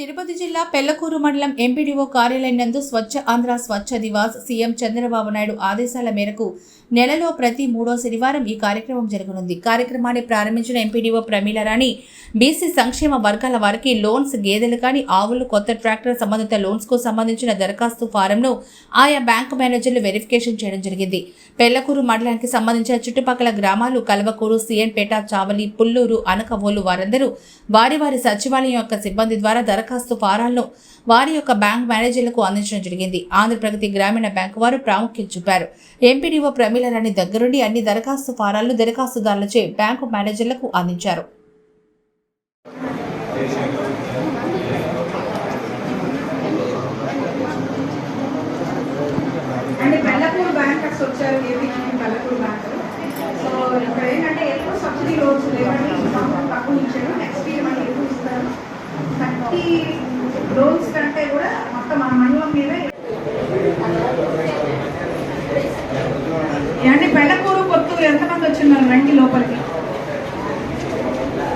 తిరుపతి జిల్లా పెళ్ళకూరు మండలం ఎంపీడీఓ కార్యాలయం నందు స్వచ్ఛ ఆంధ్ర స్వచ్ఛ దివాస్ సీఎం చంద్రబాబు నాయుడు ఆదేశాల మేరకు నెలలో ప్రతి మూడో శనివారం ఈ కార్యక్రమం జరగనుంది. కార్యక్రమాన్ని ప్రారంభించిన ఎంపీడీఓ ప్రమీల రాణి బీసీ సంక్షేమ వర్గాల వారికి లోన్స్ గేదెలు కానీ ఆవులు కొత్త ట్రాక్టర్ సంబంధిత లోన్స్కు సంబంధించిన దరఖాస్తు ఫారంను ఆయా బ్యాంకు మేనేజర్లు వెరిఫికేషన్ చేయడం జరిగింది. పెళ్ళకూరు మండలానికి సంబంధించిన చుట్టుపక్కల గ్రామాలు కల్వకూరు సిఎన్పేట చావలి పుల్లూరు అనకవోలు వారందరూ వారి వారి సచివాలయం యొక్క సిబ్బంది ద్వారా దరఖాస్తు దరఖాస్తు ఫారాలను వారి యొక్క బ్యాంక్ మేనేజర్లకు అందించడం జరిగింది. ఆంధ్రప్రగతి గ్రామీణ బ్యాంకు వారు ప్రాముఖ్యం చూపారు. ఎంపీడీఓ ప్రమీలరాణి దగ్గరుండి అన్ని దరఖాస్తు ఫారాలను దరఖాస్తుదారులచే బ్యాంకు మేనేజర్లకు అందించారు. అండ్ బెల్లపూర్ బ్యాంకర్స్ వచ్చారు ఏపీ నుంచి బెల్లపూర్ బ్యాంకర్ సో ఇక్కడ ఏంటంటే ఎక్కువ సబ్సిడీ లోన్స్ లేవండి ఫార్టీ లోన్స్ కంటే కూడా మొత్తం మన మండలం మీద ఏమంటే పెళ్ళకూరు కొత్తూరు ఎంతమంది వచ్చిన్నారు రండి లోపలికి?